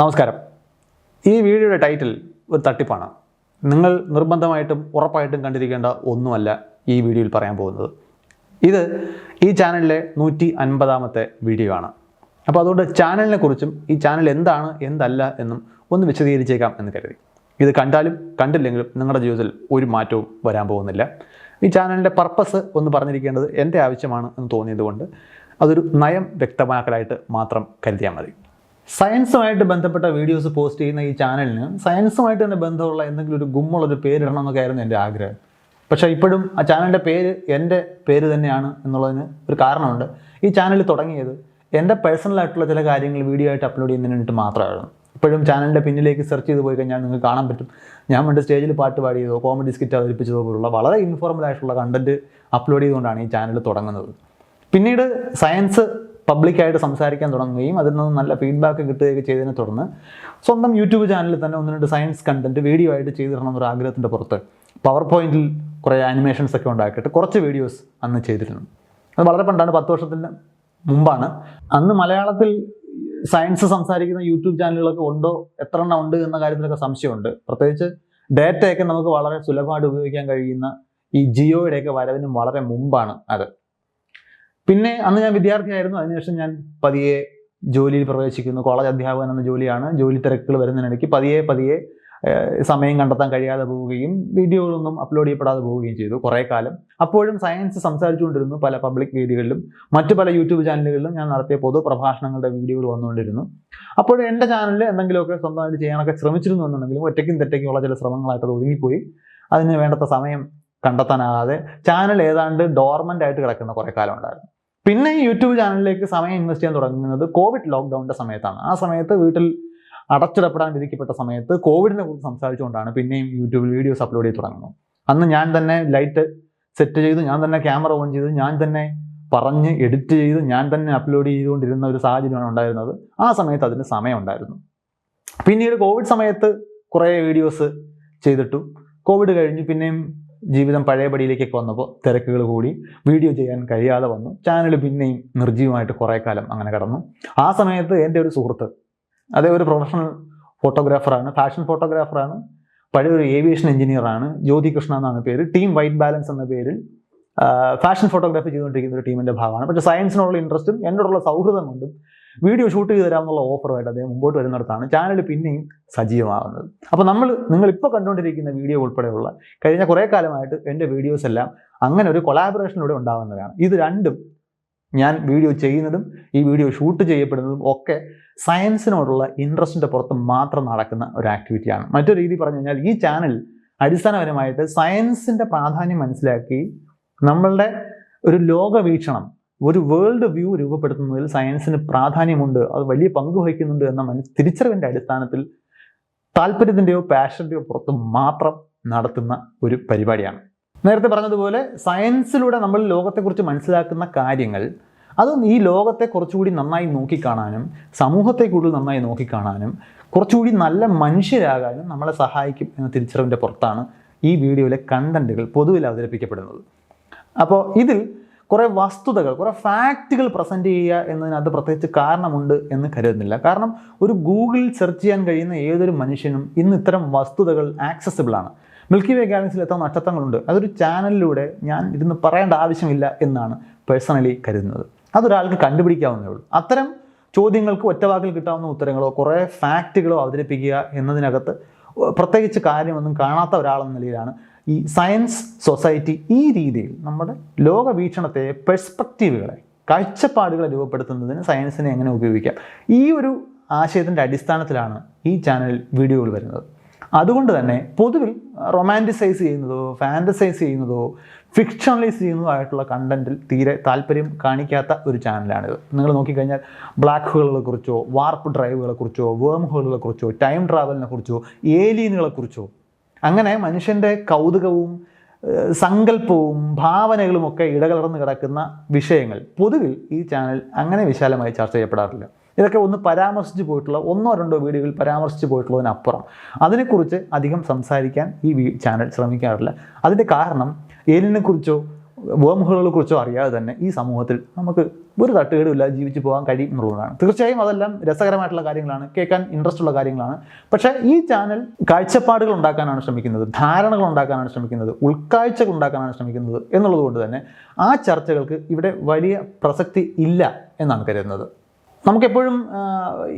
നമസ്കാരം. ഈ വീഡിയോയുടെ ടൈറ്റിൽ ഒരു തട്ടിപ്പാണ്. നിങ്ങൾ നിർബന്ധമായിട്ടും ഉറപ്പായിട്ടും കണ്ടിരിക്കേണ്ട ഒന്നുമല്ല ഈ വീഡിയോയിൽ പറയാൻ പോകുന്നത്. ഇത് ഈ ചാനലിലെ നൂറ്റി അൻപതാമത്തെ വീഡിയോ ആണ്. അപ്പോൾ അതുകൊണ്ട് ചാനലിനെ കുറിച്ചും ഈ ചാനൽ എന്താണ് എന്തല്ല എന്നും ഒന്ന് വിശദീകരിച്ചേക്കാം എന്ന് കരുതി. ഇത് കണ്ടാലും കണ്ടില്ലെങ്കിലും നിങ്ങളുടെ ജീവിതത്തിൽ ഒരു മാറ്റവും വരാൻ പോകുന്നില്ല. ഈ ചാനലിന്റെ പർപ്പസ് ഒന്ന് പറഞ്ഞിരിക്കേണ്ടത് എന്റെ ആവശ്യമാണ് എന്ന് തോന്നിയതുകൊണ്ട് അതൊരു നയം വ്യക്തമാക്കലായിട്ട് മാത്രം കരുതിയാൽ മതി. സയൻസുമായിട്ട് ബന്ധപ്പെട്ട വീഡിയോസ് പോസ്റ്റ് ചെയ്യുന്ന ഈ ചാനലിന് സയൻസുമായിട്ട് തന്നെ ബന്ധമുള്ള എന്തെങ്കിലും ഒരു ഗുമ്മുള്ളൊരു പേരിടണമെന്നൊക്കെ ആയിരുന്നു എന്റെ ആഗ്രഹം. പക്ഷേ ഇപ്പോഴും ആ ചാനലിന്റെ പേര് എന്റെ പേര് തന്നെയാണ് എന്നുള്ളതിന് ഒരു കാരണമുണ്ട്. ഈ ചാനൽ തുടങ്ങിയത് എന്റെ പേഴ്സണലായിട്ടുള്ള ചില കാര്യങ്ങൾ വീഡിയോ ആയിട്ട് അപ്ലോഡ് ചെയ്യുന്നതിന് വേണ്ടിയിട്ട് മാത്രമായിരുന്നു. ഇപ്പോഴും ചാനലിന്റെ പിന്നിലേക്ക് സെർച്ച് ചെയ്ത് പോയി കഴിഞ്ഞാൽ നിങ്ങൾക്ക് കാണാൻ പറ്റും. ഞാൻ പണ്ട് സ്റ്റേജിൽ പാട്ട് പാടിയതോ കോമഡി സ്കിറ്റ് അവതരിപ്പിച്ചതോ പോലുള്ള വളരെ ഇൻഫോർമൽ ആയിട്ടുള്ള കണ്ടന്റ് അപ്ലോഡ് ചെയ്തുകൊണ്ടാണ് ഈ ചാനൽ തുടങ്ങുന്നത്. പിന്നീട് സയൻസ് പബ്ലിക്കായിട്ട് സംസാരിക്കാൻ തുടങ്ങുകയും അതിൽ നിന്ന് നല്ല ഫീഡ്ബാക്ക് കിട്ടുകയൊക്കെ ചെയ്തതിനെ തുടർന്ന് സ്വന്തം യൂട്യൂബ് ചാനലിൽ തന്നെ ഒന്ന് രണ്ട് സയൻസ് കണ്ടന്റ് വീഡിയോ ആയിട്ട് ചെയ്തിടണം എന്നൊരു ആഗ്രഹത്തിന്റെ പുറത്ത് പവർ പോയിന്റിൽ കുറേ ആനിമേഷൻസ് ഒക്കെ ഉണ്ടാക്കിയിട്ട് കുറച്ച് വീഡിയോസ് അന്ന് ചെയ്തിരുന്നു. അത് വളരെ പണ്ടാണ് പത്ത് വർഷത്തിന് മുമ്പാണ്. അന്ന് മലയാളത്തിൽ സയൻസ് സംസാരിക്കുന്ന യൂട്യൂബ് ചാനലുകളൊക്കെ ഉണ്ടോ എത്ര എണ്ണം ഉണ്ട് എന്ന കാര്യത്തിലൊക്കെ സംശയമുണ്ട്. പ്രത്യേകിച്ച് ഡേറ്റയൊക്കെ നമുക്ക് വളരെ സുലഭമായിട്ട് ഉപയോഗിക്കാൻ കഴിയുന്ന ഈ ജിയോയുടെയൊക്കെ വരവിനും വളരെ മുമ്പാണ് അത്. പിന്നെ അന്ന് ഞാൻ വിദ്യാർത്ഥിയായിരുന്നു. അതിനുശേഷം ഞാൻ പതിയെ ജോലിയിൽ പ്രവേശിക്കുന്നു. കോളേജ് അധ്യാപകൻ എന്ന ജോലിയാണ്. ജോലി തിരക്കുകൾ വരുന്നതിനിടയ്ക്ക് പതിയെ പതിയെ സമയം കണ്ടെത്താൻ കഴിയാതെ പോവുകയും വീഡിയോകളൊന്നും അപ്ലോഡ് ചെയ്യപ്പെടാതെ പോവുകയും ചെയ്തു കുറേ കാലം. അപ്പോഴും സയൻസ് സംസാരിച്ചുകൊണ്ടിരുന്നു പല പബ്ലിക് വേദികളിലും. മറ്റു പല യൂട്യൂബ് ചാനലുകളിലും ഞാൻ നടത്തിയ പൊതു പ്രഭാഷണങ്ങളുടെ വീഡിയോകൾ വന്നുകൊണ്ടിരുന്നു. അപ്പോഴും എന്റെ ചാനലിൽ എന്തെങ്കിലുമൊക്കെ സ്വന്തമായിട്ട് ചെയ്യാനൊക്കെ ശ്രമിച്ചിരുന്നു എന്നുണ്ടെങ്കിലും ഒറ്റയ്ക്കും തെറ്റയ്ക്കുമുള്ള ചില ശ്രമങ്ങളായിട്ട് ഒതുങ്ങിപ്പോയി. അതിന് വേണ്ടത്ര സമയം കണ്ടെത്താനാകാതെ ചാനൽ ഏതാണ്ട് ഡോർമന്റ് ആയിട്ട് കിടക്കുന്ന കുറേ കാലം ഉണ്ടായിരുന്നു. പിന്നെ യൂട്യൂബ് ചാനലിലേക്ക് സമയം ഇൻവെസ്റ്റ് ചെയ്യാൻ തുടങ്ങുന്നത് കോവിഡ് ലോക്ക്ഡൗണിന്റെ സമയത്താണ്. ആ സമയത്ത് വീട്ടിൽ അടച്ചിടപ്പെടാൻ വിധിക്കപ്പെട്ട സമയത്ത് കോവിഡിനെ കുറിച്ച് സംസാരിച്ചുകൊണ്ടാണ് പിന്നെയും യൂട്യൂബിൽ വീഡിയോസ് അപ്ലോഡ് ചെയ്ത് തുടങ്ങുന്നത്. അന്ന് ഞാൻ തന്നെ ലൈറ്റ് സെറ്റ് ചെയ്ത് ഞാൻ തന്നെ ക്യാമറ ഓൺ ചെയ്ത് ഞാൻ തന്നെ പറഞ്ഞ് എഡിറ്റ് ചെയ്ത് ഞാൻ തന്നെ അപ്ലോഡ് ചെയ്തുകൊണ്ടിരുന്ന ഒരു സാഹചര്യമാണ് ഉണ്ടായിരുന്നത്. ആ സമയത്ത് അതിന് സമയം ഉണ്ടായിരുന്നു പിന്നീട് കോവിഡ് സമയത്ത് കുറേ വീഡിയോസ് ചെയ്തിട്ടു. കോവിഡ് കഴിഞ്ഞ് പിന്നെയും ജീവിതം പഴയപടിയിലേക്കൊക്കെ വന്നപ്പോൾ തിരക്കുകൾ കൂടി വീഡിയോ ചെയ്യാൻ കഴിയാതെ വന്നു. ചാനൽ പിന്നെയും നിർജീവമായിട്ട് കുറേ കാലം അങ്ങനെ കടന്നു. ആ സമയത്ത് എന്റെ ഒരു സുഹൃത്ത് അതേ ഒരു പ്രൊഫഷണൽ ഫോട്ടോഗ്രാഫറാണ് ഫാഷൻ ഫോട്ടോഗ്രാഫറാണ് പഴയ ഒരു ഏവിയേഷൻ എഞ്ചിനീയറാണ് ജ്യോതി കൃഷ്ണ എന്നാണ് പേര് ടീം വൈറ്റ് ബാലൻസ് എന്ന പേരിൽ ഫാഷൻ ഫോട്ടോഗ്രാഫി ചെയ്തുകൊണ്ടിരിക്കുന്ന ഒരു ടീമിന്റെ ഭാഗമാണ്. പക്ഷേ സയൻസിനോടുള്ള ഇൻട്രസ്റ്റും എന്നോടുള്ള സൗഹൃദം കൊണ്ടും വീഡിയോ ഷൂട്ട് ചെയ്ത് തരാമെന്നുള്ള ഓഫറുമായിട്ട് അദ്ദേഹം മുമ്പോട്ട് വരുന്നിടത്താണ് ചാനൽ പിന്നെയും സജീവമാകുന്നത്. അപ്പോൾ നമ്മൾ നിങ്ങൾ ഇപ്പോൾ കണ്ടുകൊണ്ടിരിക്കുന്ന വീഡിയോ ഉൾപ്പെടെയുള്ള കഴിഞ്ഞ കുറേ കാലമായിട്ട് എന്റെ വീഡിയോസ് എല്ലാം അങ്ങനെ ഒരു കൊളാബറേഷനിലൂടെ ഉണ്ടാകുന്നതാണ് ഇത് രണ്ടും ഞാൻ വീഡിയോ ചെയ്യുന്നതും ഈ വീഡിയോ ഷൂട്ട് ചെയ്യപ്പെടുന്നതും ഒക്കെ സയൻസിനോടുള്ള ഇൻട്രസ്റ്റിന്റെ പുറത്ത് മാത്രം നടക്കുന്ന ഒരു ആക്ടിവിറ്റിയാണ് മറ്റൊരു രീതി പറഞ്ഞു കഴിഞ്ഞാൽ ഈ ചാനൽ അടിസ്ഥാനപരമായിട്ട് സയൻസിന്റെ പ്രാധാന്യം മനസ്സിലാക്കി നമ്മളുടെ ഒരു ലോകവീക്ഷണം ഒരു വേൾഡ് വ്യൂ രൂപപ്പെടുത്തുന്നതിൽ സയൻസിന് പ്രാധാന്യമുണ്ട് അത് വലിയ പങ്ക് വഹിക്കുന്നുണ്ട് എന്ന മനസ്സ് തിരിച്ചറിവിന്റെ അടിസ്ഥാനത്തിൽ താല്പര്യത്തിന്റെയോ പാഷന്റെയോ പുറത്ത് മാത്രം നടത്തുന്ന ഒരു പരിപാടിയാണ്. നേരത്തെ പറഞ്ഞതുപോലെ സയൻസിലൂടെ നമ്മൾ ലോകത്തെക്കുറിച്ച് മനസ്സിലാക്കുന്ന കാര്യങ്ങൾ അത് ഈ ലോകത്തെ കുറച്ചുകൂടി നന്നായി നോക്കിക്കാണാനും സമൂഹത്തെ കൂടുതൽ നന്നായി നോക്കിക്കാണാനും കുറച്ചുകൂടി നല്ല മനുഷ്യരാകാനും നമ്മളെ സഹായിക്കും എന്ന തിരിച്ചറിവിന്റെ പുറത്താണ് ഈ വീഡിയോയിലെ കണ്ടന്റുകൾ പൊതുവിൽ അവതരിപ്പിക്കപ്പെടുന്നത്. അപ്പോൾ ഇതിൽ കുറേ വസ്തുതകൾ കുറേ ഫാക്റ്റുകൾ പ്രസന്റ് ചെയ്യുക എന്നതിനകത്ത് പ്രത്യേകിച്ച് കാരണമുണ്ട് എന്ന് കരുതുന്നില്ല. കാരണം ഒരു ഗൂഗിളിൽ സെർച്ച് ചെയ്യാൻ കഴിയുന്ന ഏതൊരു മനുഷ്യനും ഇന്ന് ഇത്തരം വസ്തുതകൾ ആക്സസിബിൾ ആണ്. മിൽക്കി വേ ഗാലക്സിയിൽ എത്ര നക്ഷത്രങ്ങളുണ്ട്? അതൊരു ചാനലിലൂടെ ഞാൻ ഇരുന്ന് പറയേണ്ട ആവശ്യമില്ല എന്നാണ് പേഴ്സണലി കരുതുന്നത്. അതൊരാൾക്ക് കണ്ടുപിടിക്കാവുന്നേ ഉള്ളൂ. അത്തരം ചോദ്യങ്ങൾക്ക് ഒറ്റവാക്കിൽ കിട്ടാവുന്ന ഉത്തരങ്ങളോ കുറേ ഫാക്റ്റുകളോ അവതരിപ്പിക്കുക എന്നതിനകത്ത് പ്രത്യേകിച്ച് കാര്യമൊന്നും കാണാത്ത ഒരാളെന്ന നിലയിലാണ് ഈ സയൻസ് സൊസൈറ്റി ഈ രീതിയിൽ നമ്മുടെ ലോകവീക്ഷണത്തെ പെർസ്പെക്റ്റീവുകളെ കാഴ്ചപ്പാടുകളെ രൂപപ്പെടുത്തുന്നതിന് സയൻസിനെ എങ്ങനെ ഉപയോഗിക്കാം? ഈ ഒരു ആശയത്തിന്റെ അടിസ്ഥാനത്തിലാണ് ഈ ചാനൽ വീഡിയോകൾ വരുന്നത്. അതുകൊണ്ട് തന്നെ പൊതുവിൽ റൊമാന്റിസൈസ് ചെയ്യുന്നതോ ഫാന്റസൈസ് ചെയ്യുന്നതോ ഫിക്ഷണലൈസ് ചെയ്യുന്നതോ ആയിട്ടുള്ള കണ്ടന്റിൽ തീരെ താല്പര്യം കാണിക്കാത്ത ഒരു ചാനലാണിത്. നിങ്ങൾ നോക്കിക്കഴിഞ്ഞാൽ ബ്ലാക്ക് ഹോളുകളെ കുറിച്ചോ വാർപ്പ് ഡ്രൈവുകളെ കുറിച്ചോ വേം ഹോളുകളെ കുറിച്ചോ ടൈം ട്രാവലിനെ കുറിച്ചോ ഏലിയനുകളെ കുറിച്ചോ അങ്ങനെ മനുഷ്യന്റെ കൗതുകവും സങ്കല്പവും ഭാവനകളും ഒക്കെ ഇടകലർന്ന് കിടക്കുന്ന വിഷയങ്ങൾ. പൊതുവിൽ ഈ ചാനൽ അങ്ങനെ വിശാലമായി ചർച്ച ചെയ്യപ്പെടാറില്ല. ഇതൊക്കെ ഒന്ന് പരാമർശിച്ചു പോയിട്ടുള്ള ഒന്നോ രണ്ടോ വീഡിയോകളിൽ പരാമർശിച്ചു പോയിട്ടുള്ളതിനപ്പുറം. അതിനെക്കുറിച്ച് അധികം സംസാരിക്കാൻ ഈ ചാനൽ ശ്രമിക്കാറില്ല. അതിന്റെ കാരണം ഏലിനെക്കുറിച്ചോ വേം ഹോളുകളെ കുറിച്ചോ അറിയാതെ തന്നെ ഈ സമൂഹത്തിൽ നമുക്ക് ഒരു തട്ടുകേടുമില്ല ജീവിച്ച് പോകാൻ കഴിയും എന്നുള്ളതാണ്. തീർച്ചയായും അതെല്ലാം രസകരമായിട്ടുള്ള കാര്യങ്ങളാണ്. കേൾക്കാൻ ഇൻട്രസ്റ്റ് ഉള്ള കാര്യങ്ങളാണ്. പക്ഷേ ഈ ചാനൽ കാഴ്ചപ്പാടുകൾ ഉണ്ടാക്കാനാണ് ശ്രമിക്കുന്നത്. ധാരണകൾ ഉണ്ടാക്കാനാണ് ശ്രമിക്കുന്നത്. ഉൾക്കാഴ്ചകൾ ഉണ്ടാക്കാനാണ് ശ്രമിക്കുന്നത് എന്നുള്ളത് കൊണ്ട് തന്നെ ആ ചർച്ചകൾക്ക് ഇവിടെ വലിയ പ്രസക്തി ഇല്ല എന്നാണ് കരുതുന്നത്. നമുക്കെപ്പോഴും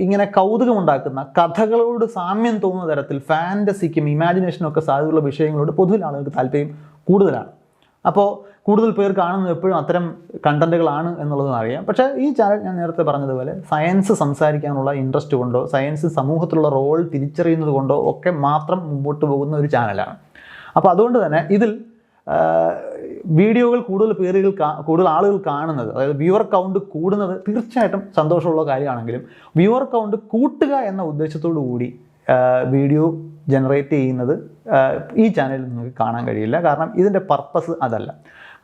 ഇങ്ങനെ കൗതുകമുണ്ടാക്കുന്ന കഥകളോട് സാമ്യം തോന്നുന്ന തരത്തിൽ ഫാന്റസിക്കും ഇമാജിനേഷനും ഒക്കെ സാധ്യതയുള്ള വിഷയങ്ങളോട് പൊതുവിൽ ആളുകൾക്ക് താല്പര്യം കൂടുതലാണ്. അപ്പോൾ കൂടുതൽ പേർ കാണുന്നത് എപ്പോഴും അത്തരം കണ്ടന്റുകളാണ് എന്നുള്ളത് അറിയാം. പക്ഷേ ഈ ചാനൽ ഞാൻ നേരത്തെ പറഞ്ഞതുപോലെ സയൻസ് സംസാരിക്കാനുള്ള ഇൻട്രസ്റ്റ് കൊണ്ടോ സയൻസ് സമൂഹത്തിലുള്ള റോൾ തിരിച്ചറിയുന്നത് കൊണ്ടോ ഒക്കെ മാത്രം മുമ്പോട്ട് പോകുന്ന ഒരു ചാനലാണ്. അപ്പോൾ അതുകൊണ്ട് തന്നെ ഇതിൽ വീഡിയോകൾ കൂടുതൽ പേരുകൾ കൂടുതൽ ആളുകൾ കാണുന്നത് അതായത് വ്യൂവർ കൗണ്ട് കൂടുന്നത് തീർച്ചയായിട്ടും സന്തോഷമുള്ള കാര്യമാണെങ്കിലും വ്യൂവർ കൗണ്ട് കൂട്ടുക എന്ന ഉദ്ദേശത്തോടു കൂടി വീഡിയോ ജനറേറ്റ് ചെയ്യുന്നത് ഈ ചാനലിൽ നിങ്ങൾക്ക് കാണാൻ കഴിയില്ല. കാരണം ഇതിന്റെ പർപ്പസ് അതല്ല.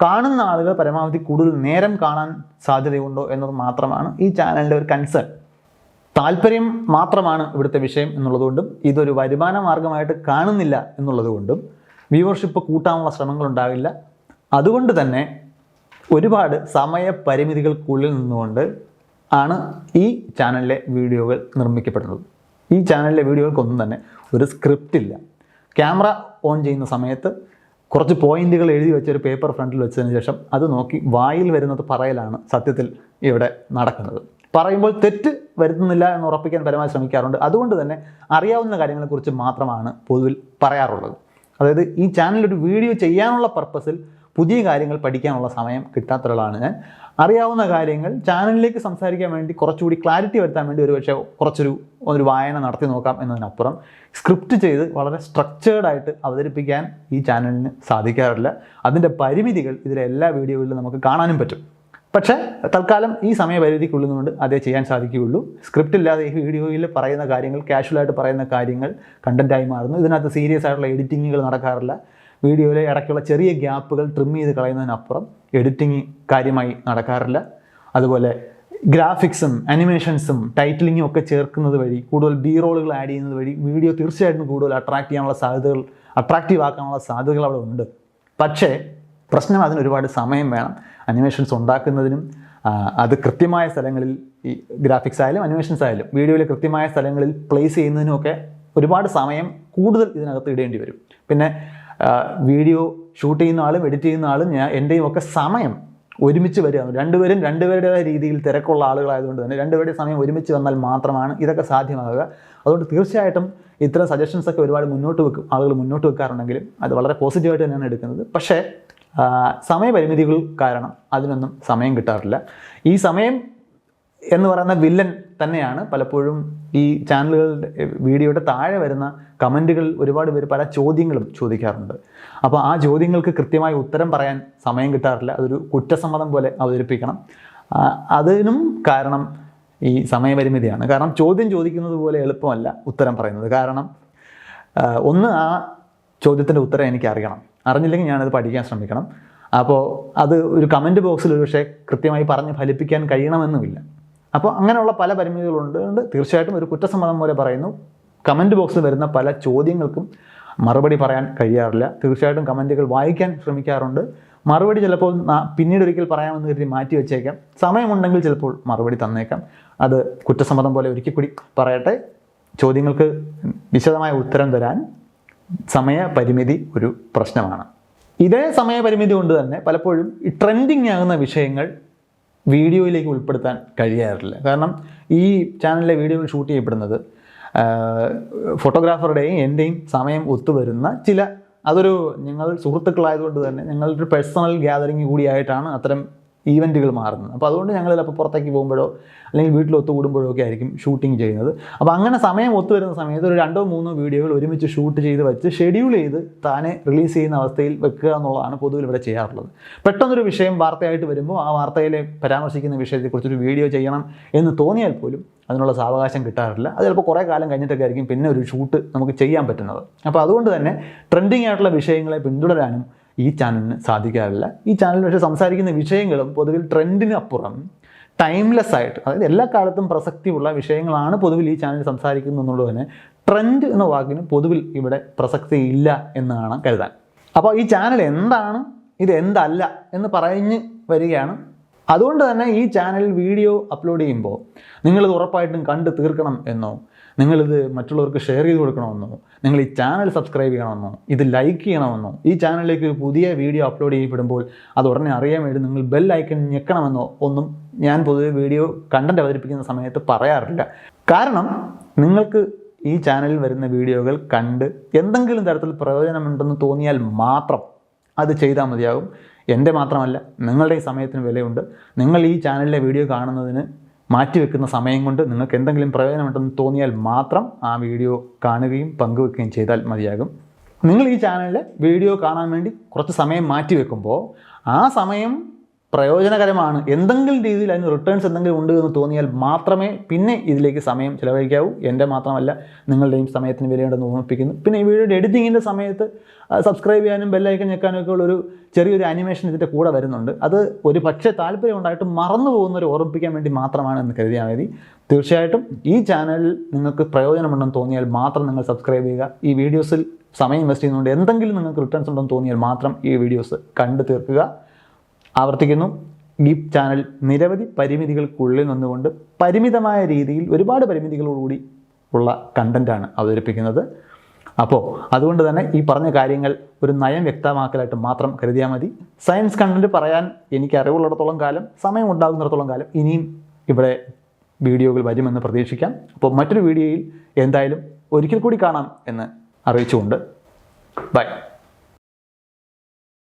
കാണുന്ന ആളുകൾ പരമാവധി കൂടുതൽ നേരം കാണാൻ സാധ്യതയുണ്ടോ എന്നത് മാത്രമാണ് ഈ ചാനലിന്റെ ഒരു കൺസേൺ താല്പര്യം മാത്രമാണ് ഇവിടുത്തെ വിഷയം എന്നുള്ളതുകൊണ്ടും ഇതൊരു വരുമാന മാർഗമായിട്ട് കാണുന്നില്ല എന്നുള്ളതുകൊണ്ടും വ്യൂവർഷിപ്പ് കൂട്ടാനുള്ള ശ്രമങ്ങൾ ഉണ്ടാവില്ല. അതുകൊണ്ട് തന്നെ ഒരുപാട് സമയപരിമിതികൾക്കുള്ളിൽ നിന്നുകൊണ്ട് ആണ് ഈ ചാനലിലെ വീഡിയോകൾ നിർമ്മിക്കപ്പെടുന്നത്. ഈ ചാനലിലെ വീഡിയോകൾക്കൊന്നും തന്നെ ഒരു സ്ക്രിപ്റ്റ് ഇല്ല. ക്യാമറ ഓൺ ചെയ്യുന്ന സമയത്ത് കുറച്ച് പോയിന്റുകൾ എഴുതി വെച്ച ഒരു പേപ്പർ ഫ്രണ്ടിൽ വെച്ചതിന് ശേഷം അത് നോക്കി വായിൽ വരുന്നത് പറയലാണ് സത്യത്തിൽ ഇവിടെ നടക്കുന്നത്. പറയുമ്പോൾ തെറ്റ് വരുത്തുന്നില്ല എന്ന് ഉറപ്പിക്കാൻ പരമാവധി ശ്രമിക്കാറുണ്ട്. അതുകൊണ്ട് തന്നെ അറിയാവുന്ന കാര്യങ്ങളെക്കുറിച്ച് മാത്രമാണ് പൊതുവിൽ പറയാറുള്ളത്. അതായത് ഈ ചാനലിൽ ഒരു വീഡിയോ ചെയ്യാനുള്ള പർപ്പസിൽ പുതിയ കാര്യങ്ങൾ പഠിക്കാനുള്ള സമയം കിട്ടാത്ത ഒരാളാണ് ഞാൻ. അറിയാവുന്ന കാര്യങ്ങൾ ചാനലിലേക്ക് സംസാരിക്കാൻ വേണ്ടി കുറച്ചുകൂടി ക്ലാരിറ്റി വരുത്താൻ വേണ്ടി ഒരു പക്ഷേ കുറച്ചൊരു ഒരു വായന നടത്തി നോക്കാം എന്നതിനപ്പുറം സ്ക്രിപ്റ്റ് ചെയ്ത് വളരെ സ്ട്രക്ചേർഡായിട്ട് അവതരിപ്പിക്കാൻ ഈ ചാനലിന് സാധിക്കാറില്ല. അതിന്റെ പരിമിതികൾ ഇതിലെ എല്ലാ വീഡിയോകളിലും നമുക്ക് കാണാനും പറ്റും. പക്ഷേ തൽക്കാലം ഈ സമയപരിധിക്കുള്ളിൽ കൊണ്ട് അതേ ചെയ്യാൻ സാധിക്കുകയുള്ളൂ. സ്ക്രിപ്റ്റ് ഇല്ലാതെ ഈ വീഡിയോയിൽ പറയുന്ന കാര്യങ്ങൾ കാഷ്വലായിട്ട് പറയുന്ന കാര്യങ്ങൾ കണ്ടന്റായി മാറുന്നു. ഇതിനകത്ത് സീരിയസ് ആയിട്ടുള്ള എഡിറ്റിങ്ങുകൾ നടക്കാറില്ല. വീഡിയോയിലെ ഇടയ്ക്കുള്ള ചെറിയ ഗ്യാപ്പുകൾ ട്രിം ചെയ്ത് കളയുന്നതിനപ്പുറം എഡിറ്റിംഗ് കാര്യമായി നടക്കാറില്ല. അതുപോലെ ഗ്രാഫിക്സും അനിമേഷൻസും ടൈറ്റിലിങ്ങും ഒക്കെ ചേർക്കുന്നത് വഴി കൂടുതൽ ബി റോളുകൾ ആഡ് ചെയ്യുന്നത് വഴി വീഡിയോ തീർച്ചയായിട്ടും കൂടുതൽ അട്രാക്റ്റ് ചെയ്യാനുള്ള സാധ്യതകൾ അട്രാക്റ്റീവ് ആക്കാനുള്ള സാധ്യതകൾ അവിടെ ഉണ്ട്. പക്ഷേ പ്രശ്നം അതിന് ഒരുപാട് സമയം വേണം. അനിമേഷൻസ് ഉണ്ടാക്കുന്നതിനും അത് കൃത്യമായ സ്ഥലങ്ങളിൽ ഈ ഗ്രാഫിക്സ് ആയാലും അനിമേഷൻസ് ആയാലും വീഡിയോയിലെ കൃത്യമായ സ്ഥലങ്ങളിൽ പ്ലേസ് ചെയ്യുന്നതിനുമൊക്കെ ഒരുപാട് സമയം കൂടുതൽ ഇതിനകത്ത് ഇടേണ്ടി വരും. പിന്നെ വീഡിയോ ഷൂട്ട് ചെയ്യുന്ന ആളും എഡിറ്റ് ചെയ്യുന്ന ആളും ഞാൻ എന്റെയും ഒക്കെ സമയം ഒരുമിച്ച് വരികയാണ്. രണ്ടുപേരും രണ്ടുപേരുടേതായ രീതിയിൽ തിരക്കുള്ള ആളുകളായതുകൊണ്ട് തന്നെ രണ്ടുപേരുടെ സമയം ഒരുമിച്ച് വന്നാൽ മാത്രമാണ് ഇതൊക്കെ സാധ്യമാകുക. അതുകൊണ്ട് തീർച്ചയായിട്ടും ഇത്തരം സജഷൻസ് ഒക്കെ ഒരുപാട് മുന്നോട്ട് വെക്കും. ആളുകൾ മുന്നോട്ട് വെക്കാറുണ്ടെങ്കിലും അത് വളരെ പോസിറ്റീവായിട്ട് തന്നെയാണ് എടുക്കുന്നത്. പക്ഷേ സമയപരിമിതികൾ കാരണം അതിനൊന്നും സമയം കിട്ടാറില്ല. ഈ സമയം എന്ന് പറയുന്ന വില്ലൻ തന്നെയാണ് പലപ്പോഴും ഈ ചാനലുകളുടെ വീഡിയോയുടെ താഴെ വരുന്ന കമന്റുകൾ ഒരുപാട് പേര് പല ചോദ്യങ്ങളും ചോദിക്കാറുണ്ട്. അപ്പോൾ ആ ചോദ്യങ്ങൾക്ക് കൃത്യമായി ഉത്തരം പറയാൻ സമയം കിട്ടാറില്ല. അതൊരു കുറ്റസമ്മതം പോലെ അവതരിപ്പിക്കണം. അതിനും കാരണം ഈ സമയപരിമിതിയാണ്. കാരണം ചോദ്യം ചോദിക്കുന്നത് പോലെ എളുപ്പമല്ല ഉത്തരം പറയുന്നത്. കാരണം ഒന്ന് ആ ചോദ്യത്തിന്റെ ഉത്തരം എനിക്ക് അറിയണം അറിഞ്ഞില്ലെങ്കിൽ ഞാനത് പഠിക്കാൻ ശ്രമിക്കണം. അപ്പോൾ അത് ഒരു കമന്റ് ബോക്സിൽ ഒരു പക്ഷേ കൃത്യമായി പറഞ്ഞ് ഫലിപ്പിക്കാൻ കഴിയണമെന്നുമില്ല. അപ്പോൾ അങ്ങനെയുള്ള പല പരിമിതികളുണ്ട്. തീർച്ചയായിട്ടും ഒരു കുറ്റസമ്മതം പോലെ പറയുന്നു. കമന്റ് ബോക്സിൽ വരുന്ന പല ചോദ്യങ്ങൾക്കും മറുപടി പറയാൻ കഴിയാറില്ല. തീർച്ചയായിട്ടും കമന്റുകൾ വായിക്കാൻ ശ്രമിക്കാറുണ്ട്. മറുപടി ചിലപ്പോൾ പിന്നീട് ഒരിക്കൽ പറയാമെന്ന് കരുതി മാറ്റി വെച്ചേക്കാം. സമയമുണ്ടെങ്കിൽ ചിലപ്പോൾ മറുപടി തന്നേക്കാം. അത് കുറ്റസമ്മതം പോലെ ഒരിക്കൽ കൂടി പറയട്ടെ. ചോദ്യങ്ങൾക്ക് വിശദമായ ഉത്തരം തരാൻ സമയപരിമിതി ഒരു പ്രശ്നമാണ്. ഇതേ സമയപരിമിതി കൊണ്ട് തന്നെ പലപ്പോഴും ഈ ട്രെൻഡിങ് ആകുന്ന വിഷയങ്ങൾ വീഡിയോയിലേക്ക് ഉൾപ്പെടുത്താൻ കഴിയാറില്ല. കാരണം ഈ ചാനലിലെ വീഡിയോകൾ ഷൂട്ട് ചെയ്യപ്പെടുന്നത് ഫോട്ടോഗ്രാഫറുടെയും എന്റെയും സമയം ഒത്തുവരുന്ന ചില അതൊരു ഞങ്ങൾ സുഹൃത്തുക്കളായതുകൊണ്ട് തന്നെ ഞങ്ങളൊരു പേഴ്സണൽ ഗ്യാതറിങ് കൂടിയായിട്ടാണ് അത്തരം ഈവന്റുകൾ മാറുന്നത്. അപ്പോൾ അതുകൊണ്ട് ഞങ്ങൾ ചിലപ്പോൾ പുറത്തേക്ക് പോകുമ്പോഴോ അല്ലെങ്കിൽ വീട്ടിൽ ഒത്തുകൂടുമ്പോഴോ ഒക്കെ ആയിരിക്കും ഷൂട്ടിംഗ് ചെയ്യുന്നത്. അപ്പോൾ അങ്ങനെ സമയം ഒത്തുവരുന്ന സമയത്ത് ഒരു രണ്ടോ മൂന്നോ വീഡിയോകൾ ഒരുമിച്ച് ഷൂട്ട് ചെയ്ത് വെച്ച് ഷെഡ്യൂൾ ചെയ്ത് താനെ റിലീസ് ചെയ്യുന്ന അവസ്ഥയിൽ വെക്കുക എന്നുള്ളതാണ് പൊതുവിൽ ഇവിടെ ചെയ്യാറുള്ളത്. പെട്ടെന്നൊരു വിഷയം വാർത്തയായിട്ട് വരുമ്പോൾ ആ വാർത്തയിലെ പരാമർശിക്കുന്ന വിഷയത്തെക്കുറിച്ചൊരു വീഡിയോ ചെയ്യണം എന്ന് തോന്നിയാൽ പോലും അതിനുള്ള സാവകാശം കിട്ടാറില്ല. അത് ചിലപ്പോൾ കുറേ കാലം കഴിഞ്ഞിട്ടൊക്കെ ആയിരിക്കും പിന്നെ ഒരു ഷൂട്ട് നമുക്ക് ചെയ്യാൻ പറ്റുന്നത്. അപ്പോൾ അതുകൊണ്ട് തന്നെ ട്രെൻഡിങ് ആയിട്ടുള്ള വിഷയങ്ങളെ പിന്തുടരാനും ഈ ചാനലിന് സാധിക്കാറില്ല. ഈ ചാനൽ പക്ഷേ സംസാരിക്കുന്ന വിഷയങ്ങളും പൊതുവിൽ ട്രെൻഡിനപ്പുറം ടൈംലെസ് ആയിട്ട് അതായത് എല്ലാ കാലത്തും പ്രസക്തിയുള്ള വിഷയങ്ങളാണ് പൊതുവിൽ ഈ ചാനൽ സംസാരിക്കുന്നത് എന്നുള്ളത് തന്നെ ട്രെൻഡ് എന്ന വാക്കിന് പൊതുവിൽ ഇവിടെ പ്രസക്തി ഇല്ല എന്നാണ് കരുതാൻ. അപ്പോൾ ഈ ചാനൽ എന്താണ്? ഇത് എന്തല്ല എന്ന് പറഞ്ഞ് വരികയാണ്. അതുകൊണ്ട് തന്നെ ഈ ചാനലിൽ വീഡിയോ അപ്ലോഡ് ചെയ്യുമ്പോൾ നിങ്ങളിത് ഉറപ്പായിട്ടും കണ്ട് തീർക്കണം എന്നോ നിങ്ങളിത് മറ്റുള്ളവർക്ക് ഷെയർ ചെയ്ത് കൊടുക്കണമെന്നോ നിങ്ങൾ ഈ ചാനൽ സബ്സ്ക്രൈബ് ചെയ്യണമെന്നോ ഇത് ലൈക്ക് ചെയ്യണമെന്നോ ഈ ചാനലിലേക്ക് ഒരു പുതിയ വീഡിയോ അപ്ലോഡ് ചെയ്യപ്പെടുമ്പോൾ അത് ഉടനെ അറിയാൻ വേണ്ടി നിങ്ങൾ ബെൽ ഐക്കൺ ഞെക്കണമെന്നോ ഒന്നും ഞാൻ പൊതുവെ വീഡിയോ കണ്ടന്റ് അവതരിപ്പിക്കുന്ന സമയത്ത് പറയാറില്ല. കാരണം നിങ്ങൾക്ക് ഈ ചാനലിൽ വരുന്ന വീഡിയോകൾ കണ്ട് എന്തെങ്കിലും തരത്തിൽ പ്രയോജനമുണ്ടെന്ന് തോന്നിയാൽ മാത്രം അത് ചെയ്താൽ മതിയാകും. എന്റെ മാത്രമല്ല നിങ്ങളുടെ ഈ സമയത്തിന് വിലയുണ്ട്. നിങ്ങൾ ഈ ചാനലിലെ വീഡിയോ കാണുന്നതിന് മാറ്റിവെക്കുന്ന സമയം കൊണ്ട് നിങ്ങൾക്ക് എന്തെങ്കിലും പ്രയോജനമുണ്ടെന്ന് തോന്നിയാൽ മാത്രം ആ വീഡിയോ കാണുകയും പങ്കുവെക്കുകയും ചെയ്താൽ മതിയാകും. നിങ്ങൾ ഈ ചാനലിൽ വീഡിയോ കാണാൻ വേണ്ടി കുറച്ച് സമയം മാറ്റി വെക്കുമ്പോൾ ആ സമയം പ്രയോജനകരമാണ്. എന്തെങ്കിലും രീതിയിൽ അതിന് റിട്ടേൺസ് എന്തെങ്കിലും ഉണ്ട് എന്ന് തോന്നിയാൽ മാത്രമേ പിന്നെ ഇതിലേക്ക് സമയം ചിലവഴിക്കാവൂ. എന്റെ മാത്രമല്ല നിങ്ങളുടെയും സമയത്തിന് വിലയുണ്ടെന്ന് ഓർമ്മിപ്പിക്കുന്നു. പിന്നെ ഈ വീഡിയോയുടെ എഡിറ്റിങ്ങിന്റെ സമയത്ത് സബ്സ്ക്രൈബ് ചെയ്യാനും ബെല്ലൈക്കൻ ഞെക്കാനും ഒക്കെ ഉള്ളൊരു ചെറിയൊരു ആനിമേഷൻ ഇതിന്റെ കൂടെ വരുന്നുണ്ട്. അത് ഒരു പക്ഷേ താല്പര്യം ഉണ്ടായിട്ട് മറന്നു പോകുന്നവരെ ഓർമ്മിപ്പിക്കാൻ വേണ്ടി മാത്രമാണ് എന്ന് കരുതിയാൽ മതി. തീർച്ചയായിട്ടും ഈ ചാനലിൽ നിങ്ങൾക്ക് പ്രയോജനമുണ്ടെന്ന് തോന്നിയാൽ മാത്രം നിങ്ങൾ സബ്സ്ക്രൈബ് ചെയ്യുക. ഈ വീഡിയോസിൽ സമയം ഇൻവെസ്റ്റ് ചെയ്യുന്നതുകൊണ്ട് എന്തെങ്കിലും നിങ്ങൾക്ക് റിട്ടേൺസ് ഉണ്ടെന്ന് തോന്നിയാൽ മാത്രം ഈ വീഡിയോസ് കണ്ടു തീർക്കുക. ആവർത്തിക്കുന്നു. ഈ ചാനൽ നിരവധി പരിമിതികൾക്കുള്ളിൽ നിന്നുകൊണ്ട് പരിമിതമായ രീതിയിൽ ഒരുപാട് പരിമിതികളോടുകൂടി ഉള്ള കണ്ടന്റാണ് അവതരിപ്പിക്കുന്നത്. അപ്പോൾ അതുകൊണ്ട് തന്നെ ഈ പറഞ്ഞ കാര്യങ്ങൾ ഒരു നയം വ്യക്തമാക്കലായിട്ട് മാത്രം കരുതിയാൽ മതി. സയൻസ് കണ്ടന്റ് പറയാൻ എനിക്ക് അറിവുള്ളിടത്തോളം കാലം സമയം ഉണ്ടാകുന്നിടത്തോളം കാലം ഇനിയും ഇവിടെ വീഡിയോകൾ വരുമെന്ന് പ്രതീക്ഷിക്കാം. അപ്പോൾ മറ്റൊരു വീഡിയോയിൽ എന്തായാലും ഒരിക്കൽ കൂടി കാണാം എന്ന് അറിയിച്ചുകൊണ്ട്. ബൈ.